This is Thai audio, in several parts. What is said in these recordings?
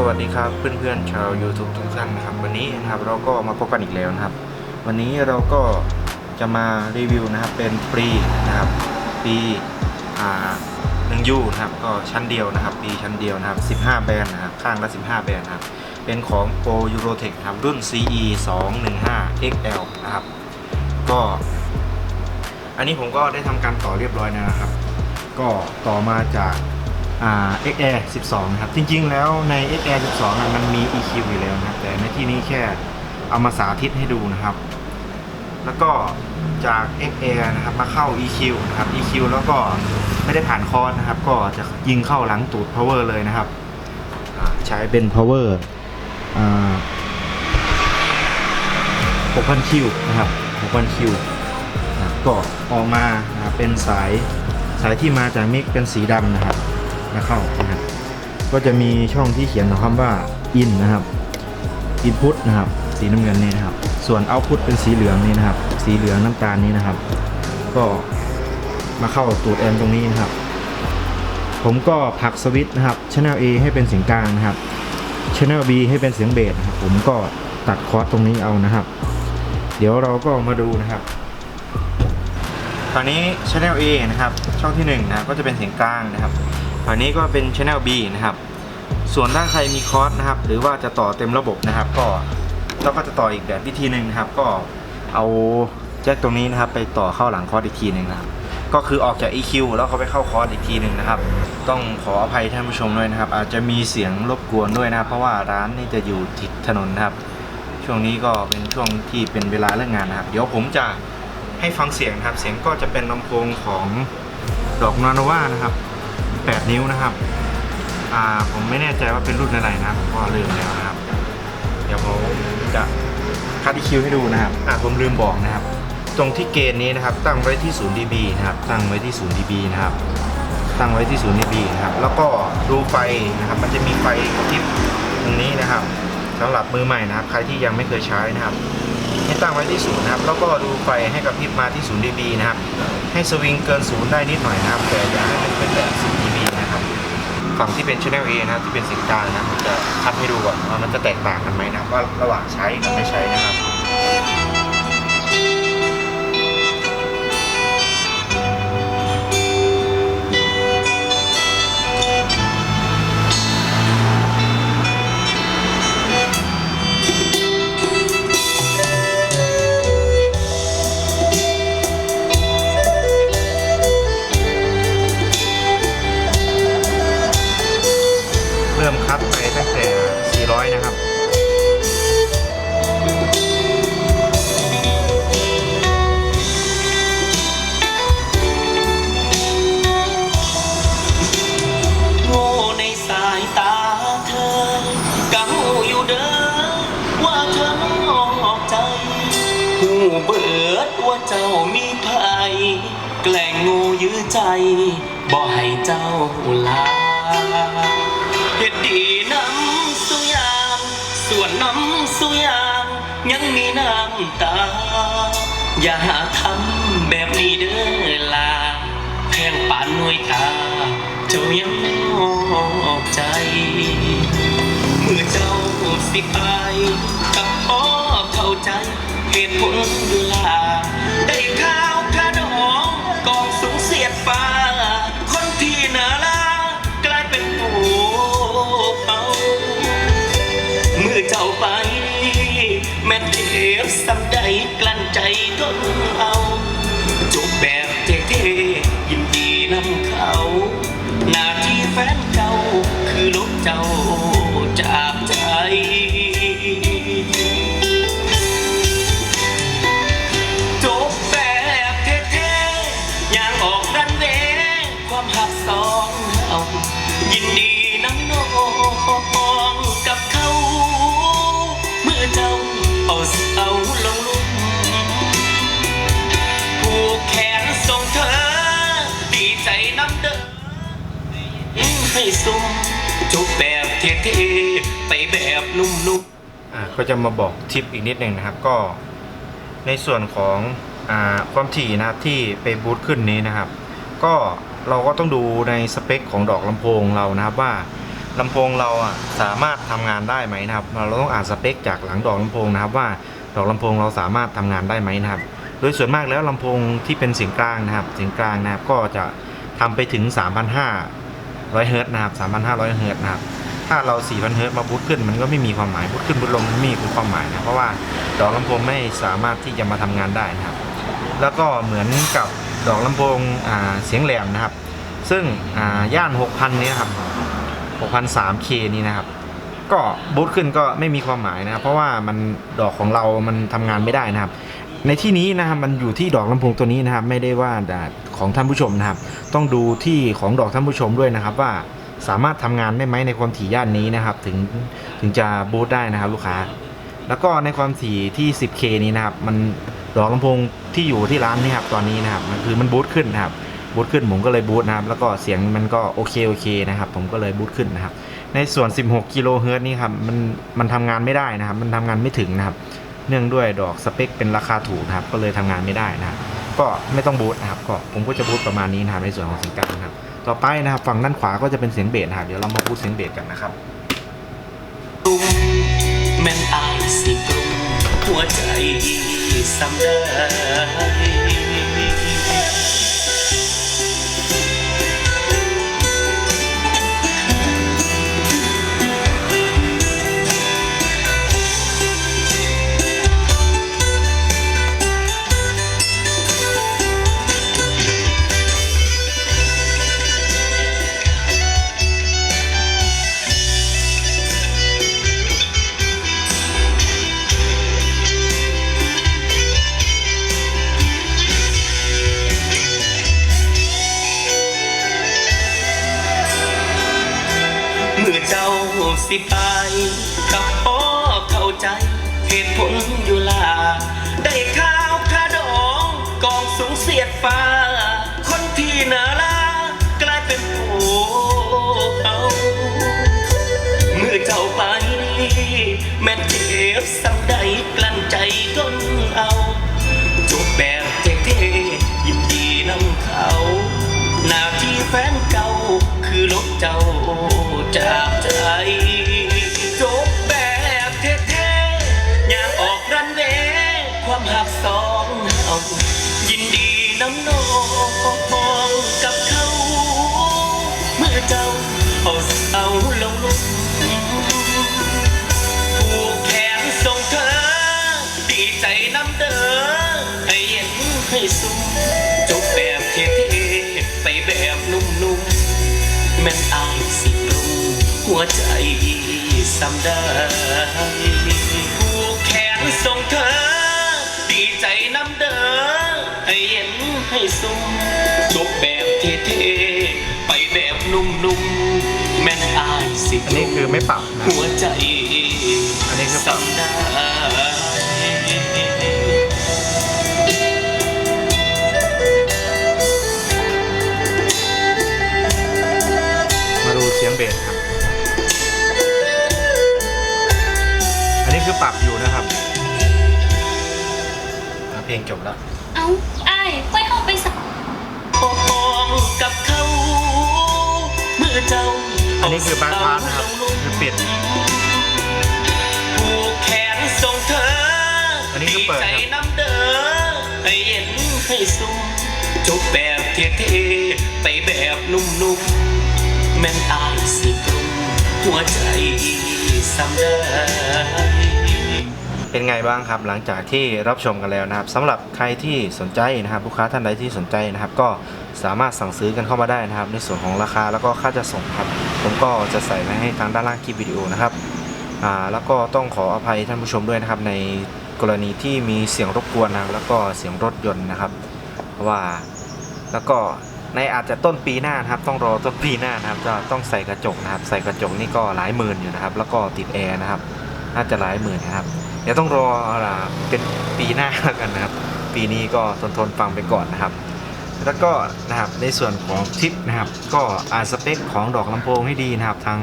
สวัสดีครับเพื่อนๆชาว YouTube ทุกท่านนะครับ วันนี้นะครับเราก็มาพบกันอีกแล้วนะครับ วันนี้เราก็จะมารีวิวนะครับเป็นปรีนะครับปีอ่าหนึ่งยูนะครับก็ชั้นเดียวนะครับปีชั้นเดียวนะครับ 15 แบรนด์นะครับข้างละ 15 แบรนด์นะครับเป็นของ Pro Eurotech ครับรุ่น CE 215 XL นะครับก็อันนี้ผมก็ได้ทำการต่อเรียบร้อยแล้วนะครับ ก็ต่อมาจาก อ่า XR 12นะครับ จริง ๆ แล้วใน XR 12อะมันมี EQ อยู่แล้วนะครับ แต่ในที่นี้แค่เอามาสาธิตให้ดูนะครับ แล้วก็จาก XR นะครับมาเข้า EQ นะครับ EQ แล้วก็ไม่ได้ผ่านคอร์สนะครับ ก็จะยิงเข้าหลังตูด power เลยนะครับ ใช้เป็น power อ่า6,000คิวนะครับ6,000คิวก็ออกมาเป็นสายสายที่มาจากมิกเป็นสีดำนะครับาเข้านะครับ ก็จะมีช่องที่เขียนคำว่า in นะครับ input นะครับ สีน้ำเงินนี่นะครับ ส่วน output เป็นสีเหลืองนี่นะครับ สีเหลืองน้ำตาลนี้นะครับ ก็มาเข้าตูดแอมตรงนี้นะครับ ผมก็ผลักสวิตช์นะครับ channel A ให้เป็นเสียงกลางนะครับ channel B ให้เป็นเสียงเบสนะครับ ผมก็ตัดคอร์สตรงนี้เอานะครับ เดี๋ยวเราก็มาดูนะครับฝั่งนี้ Channel A นะครับ ช่องที่1นะครับก็จะเป็นเสียงกลางนะครับ ฝั่งนี้ก็เป็น Channel B นะครับ ส่วนถ้าใครมีคอร์สนะครับ หรือว่าจะต่อเต็มระบบนะครับ ก็เราก็จะต่ออีกแบบวิธีหนึ่งนะครับ ก็เอาแจ็คตรงนี้นะครับ ไปต่อเข้าหลังคอร์สอีกทีหนึ่งนะครับ ก็คือออกจาก EQ แล้วเขาไปเข้าคอร์สอีกทีหนึ่งนะครับ ต้องขออภัยท่านผู้ชมด้วยนะครับ อาจจะมีเสียงรบกวนด้วยนะครับ เพราะว่าร้านนี่จะอยู่ติดถนนนะครับ ช่วงนี้ก็เป็นช่วงที่เป็นเวลาเลิกงานนะครับ เดี๋ยวผมจะให้ฟังเสียงครับ เสียงก็จะเป็นลำโพงของดอกนาโนว่านะครับ 8 นิ้วนะครับ อ่าผมไม่แน่ใจว่าเป็นรุ่นอะไรนะผมก็ลืมแล้วนะครับ เดี๋ยวผมจะคัดอีคิวให้ดูนะครับ อ่าผมลืมบอกนะครับ ตรงที่เกณฑ์นี้นะครับ ตั้งไว้ที่0 dB นะครับ ตั้งไว้ที่0 dB นะครับ ตั้งไว้ที่0 dB นะครับ แล้วก็ดูไฟนะครับ มันจะมีไฟกระพริบตรงนี้นะครับสำหรับมือใหม่นะครับ ใครที่ยังไม่เคยใช้นะครับให้ตั้งไว้ที่ศูนย์นะครับ แล้วก็ดูไฟให้กับพริบมาที่ศูนย์ dB นะครับ ให้สวิงเกินศูนย์ได้นิดหน่อยนะครับ แต่อย่าให้มันเป็นแบบ10 dB นะครับ ฝั่งที่เป็น Channel A นะที่เป็นเสียงกลางนะผมจะคัดให้ดูก่อนว่ามันจะแตกต่างกันไหมนะว่าระหว่างใช้กับไม่ใช้นะครับ หูเบิดว่าเจ้ามีภัยแกล้งงูยื้อใจบ่ให้เจ้าลาเฮ็ดดีน้ำสุยางส่วนน้ำสุยางยังมีน้ำตา อย่าหาทำแบบนี้เด้อลาแพงปานหน่วยตา เจ้ายังออกใจ เมื่อเจ้าสิไปกับพ่อเขา ใจเหตุผลดูลาได้ข้าวขาดองกองสูงเสียดฟ้า คนที่น่ารักกลายเป็นผู้เป่าเมื่อเจ้าไป แม่เทพสำใดกลั้นใจทนเอาจบแบบเท่ๆยิน ยินดีน้ำนองกับเขา เมื่อเจ้าเอาเอาลงลุ่มผูกแขนส่งเธอ ดีใจน้ำเดิมให้ซุ่มจุบแบบเท่ๆไปแบบนุ่มๆอ่าก็จะมาบอกทิปอีกนิดหนึ่งนะครับก็ในส่วนของอ่าความถี่นะครับที่ไปบูตขึ้นนี้นะครับ ก็ เราก็ต้องดูในสเปคของดอกลำโพงเรานะครับว่าลำโพงเราอะสามารถทำงานได้ไหมนะครับ เราต้องอ่านสเปคจากหลังดอกลำโพงนะครับว่าดอกลำโพงเราสามารถทำงานได้ไหมนะครับ โดยส่วนมากแล้วลำโพงที่เป็นเสียงกลางนะครับ เสียงกลางนะครับก็จะทำไปถึง 3,500เฮิร์ตซ์นะครับ3,500เฮิร์ตซ์นะครับถ้าเรา 4,000เฮิร์ตซ์มาบูตขึ้น มันก็ไม่มีความหมายบูตขึ้นบูตลงไม่มีความหมายนะเพราะว่าดอกลำโพงไม่สามารถที่จะมาทำงานได้นะครับ แล้วก็เหมือนกับ ดอกลำโพงเสียงแหลมนะครับ ซึ่งย่าน 6,000 นี้ครับ 6,003K นี้นะครับ ก็บูตขึ้นก็ไม่มีความหมายนะครับ เพราะว่ามันดอกของเรามันทำงานไม่ได้นะครับ ในที่นี้นะครับมันอยู่ที่ดอกลำโพงตัวนี้นะครับ ไม่ได้ว่าของท่านผู้ชมนะครับ ต้องดูที่ของดอกท่านผู้ชมด้วยนะครับว่าสามารถทำงานได้ไหมในความถี่ย่านนี้นะครับ ถึงถึงจะบูตได้นะครับลูกค้า แล้วก็ในความถี่ที่ 10K นี้นะครับ มัน ดอกลำโพงที่อยู่ที่ร้านนี่ครับตอนนี้นะครับมันคือมันบูตขึ้นนะครับบูตขึ้นผมก็เลยบูตนะครับแล้วก็เสียงมันก็โอเคโอเคนะครับผมก็เลยบูตขึ้นนะครับในส่วน 16กิโลเฮิรตซ์นี่ครับมันมันทำงานไม่ได้นะครับ มันทำงานไม่ถึงนะครับ เนื่องด้วยดอกสเปคเป็นราคาถูกนะครับ ก็เลยทำงานไม่ได้นะครับก็ไม่ต้องบูตนะครับก็ผมก็จะบูตประมาณนี้นะครับในส่วนของเสียงกลางนะครับต่อไปนะครับฝั่งด้านขวาก็จะเป็นเสียงเบสครับเดี๋ยวเรามาบูตเสียงเบสกันนะครับ กรุงแม่สิกรุงหัวใจสำได้ สิไปกับพ่อเข้าใจ เหตุผลอยู่ลา ได้ข้าวขาดองกองสูงเสียดฟ้า คนที่นาลากลายเป็นผู้เอาเมื่อเจ้าไป แม่เจ็บซ้ำใดกลั้นใจทนเอาจบแบบเท่ๆยินดีนำเขา หน้าที่แฟนเก่าคือลบเจ้าจากใจ สุขจบแบบเท่ๆไปแบบนุ่มๆแม่นอายสิปรุงหัวใจสำได้ผูกแขนส่งเธอ ดีใจน้ำเด้อให้เย็นให้สุขจบแบบเท่ๆไปแบบนุ่มๆแม่นอายสิปอันรุนี้งคือไม่ปรับนะหัวใจอันนี้คือปรับ สำได้ นนี้คือปรับอยู่นะครับอะเพลงจบแล้ว เอาไอ้ายไปเอาไปสักปกป้องกับเขาเมื่อเจ้าอันนี้คือบางพาร์ทนะครับคือปิดผูกแขนส่งเธออันนี้คือเปิดใจครับน้ำเด้อให้เย็นให้สุขจบแบบเท่ๆไปแบบนุ่มๆแม่นอายสิกรุงหัวใจสำได้ เป็นไงบ้างครับ หลังจากที่รับชมกันแล้วนะครับสำหรับใครที่สนใจนะครับลูกค้าท่านใดที่สนใจนะครับ ก็สามารถสั่งซื้อกันเข้ามาได้นะครับ ในส่วนของราคาแล้วก็ค่าจะส่งครับ ผมก็จะใส่ไว้ให้ทางด้านล่างคลิปวิดีโอนะครับอ่าแล้วก็ต้องขออภัยท่านผู้ชมด้วยนะครับ ในกรณีที่มีเสียงรบกวนนะแล้วก็เสียงรถยนต์นะครับว่าแล้วก็ในอาจจะต้นปีหน้านะครับ ต้องรอต้นปีหน้านะครับ จะต้องใส่กระจกนะครับ ใส่กระจกนี่ก็หลายหมื่นอยู่นะครับ แล้วก็ติดแอร์นะครับ น่าจะหลายหมื่นนะครับ ดี๋ยวต้องรอเป็นปีหน้าแล้วกันนะครับ ปีนี้ก็ทนทนๆฟังไปก่อนนะครับ แล้วก็นะครับในส่วนของทิปนะครับ ก็อ่านสเปคของดอกลำโพงให้ดีนะครับ ทาง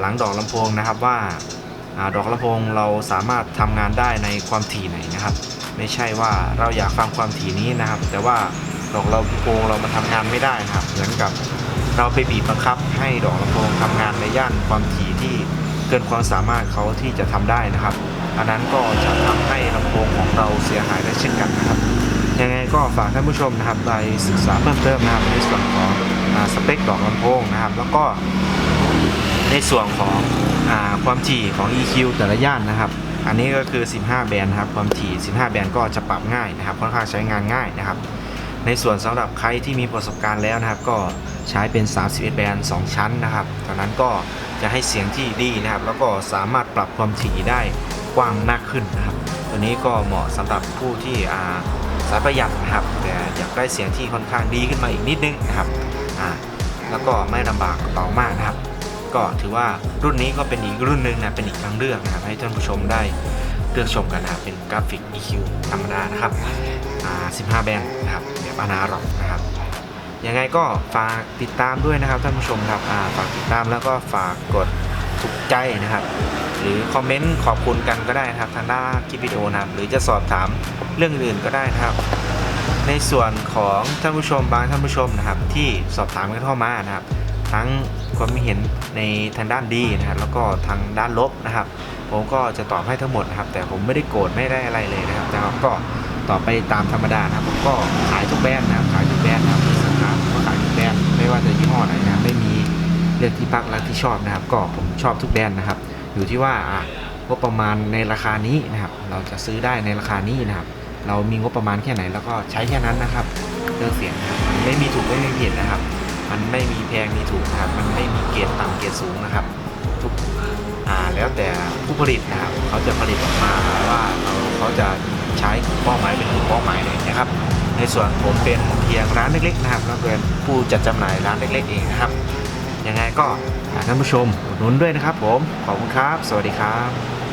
หลังดอกลำโพงนะครับว่าดอกลำโพงเราสามารถทำงานได้ในความถี่ไหนนะครับ ไม่ใช่ว่าเราอยากฟังความถี่นี้นะครับ แต่ว่าดอกลำโพงเรามันทำงานไม่ได้นะครับ เหมือนกับเราไปบีบบังคับ ให้ดอกลำโพงทำงานในย่านความถี่ที่เกินความสามารถเขาที่จะทำได้นะครับ อันนั้นก็จะทำให้ลำโพงของเราเสียหายได้เช่นกันนะครับยังไงก็ฝากท่านผู้ชมนะครับไปศึกษาเพิ่มเติมนะครับในส่วนของอสเปคดอกลำโพงนะครับ แล้วก็ในส่วนของอความถี่ของ EQ แต่ละย่านนะครับ อันนี้ก็คือ 15 แบนด์นะครับความถี่ 15 แบนด์ก็จะปรับง่ายนะครับค่อนข้างใช้งานง่ายนะครับ ในส่วนสำหรับใครที่มีประสบการณ์แล้วนะครับ ก็ใช้เป็น 31 แบนด์ 2 ชั้นนะครับจากนั้นก็จะให้เสียงที่ดีนะครับ แล้วก็สามารถปรับความถี่ได้ กว้างมากขึ้นนะครับ ตัวนี้ก็เหมาะสำหรับผู้ที่อาสายประหยัดนะครับแต่อยากได้เสียงที่ค่อนข้างดีขึ้นมาอีกนิดนึงนะครับแล้วก็ไม่ลำบากกระเป๋ามากนะครับ ก็ถือว่ารุ่นนี้ก็เป็นอีกรุ่นหนึ่งนะเป็นอีกทางเลือกนะครับให้ท่านผู้ชมได้เลือกชมกันนะเป็นกราฟิก EQ ธรรมดานะครับ15 แบนด์นะครับแบบอนาล็อกนะครับยังไงก็ฝากติดตามด้วยนะครับท่านผู้ชมครับฝากติดตามแล้วก็ฝากกด ถูกใจนะครับ หรือคอมเมนต์ขอบคุณกันก็ได้นะครับทางหน้าคลิปวิดีโอนะครับ หรือจะสอบถามเรื่องอื่นก็ได้นะครับ ในส่วนของท่านผู้ชมบางท่านผู้ชมนะครับ ที่สอบถามกันเข้ามานะครับ ทั้งความเห็นในทางด้านดีนะครับแล้วก็ทางด้านลบนะครับ ผมก็จะตอบให้ทั้งหมดนะครับ แต่ผมไม่ได้โกรธไม่ได้อะไรเลยนะครับแต่ว่าก็ตอบไปตามธรรมดานะครับผมก็ขายทุกแบรนด์นะครับขายทุกแบรนด์นะครับสินค้าผมก็ขายทุกแบรนด์ไม่ว่าจะยี่ห้อไหน เลือกที่พักและที่ชอบนะครับ ก็ผมชอบทุกแบรนด์นะครับ อยู่ที่ว่าอะงบประมาณในราคานี้นะครับ เราจะซื้อได้ในราคานี้นะครับ เรามีงบประมาณแค่ไหนแล้วก็ใช้แค่นั้นนะครับเลือกเสียงนะครับมันไม่มีถูกไม่มีผิดนะครับ มันไม่มีแพงมีถูกนะครับ มันไม่มีเกรดต่ำเกรดสูงนะครับ ทุกอ่าแล้วแต่ผู้ผลิตนะครับ เขาจะผลิตออกมาว่าเราเขาจะใช้กลุ่มเป้าหมายเป็นกลุ่มเป้าหมายเลยนะครับ ในส่วนผมเป็นเพียงร้านเล็กๆนะครับแล้วเป็นผู้จัดจำหน่ายร้านเล็กๆเองนะครับ ยังไงก็ท่านผู้ชมอุดหนุนด้วยนะครับผม ขอบคุณครับ สวัสดีครับ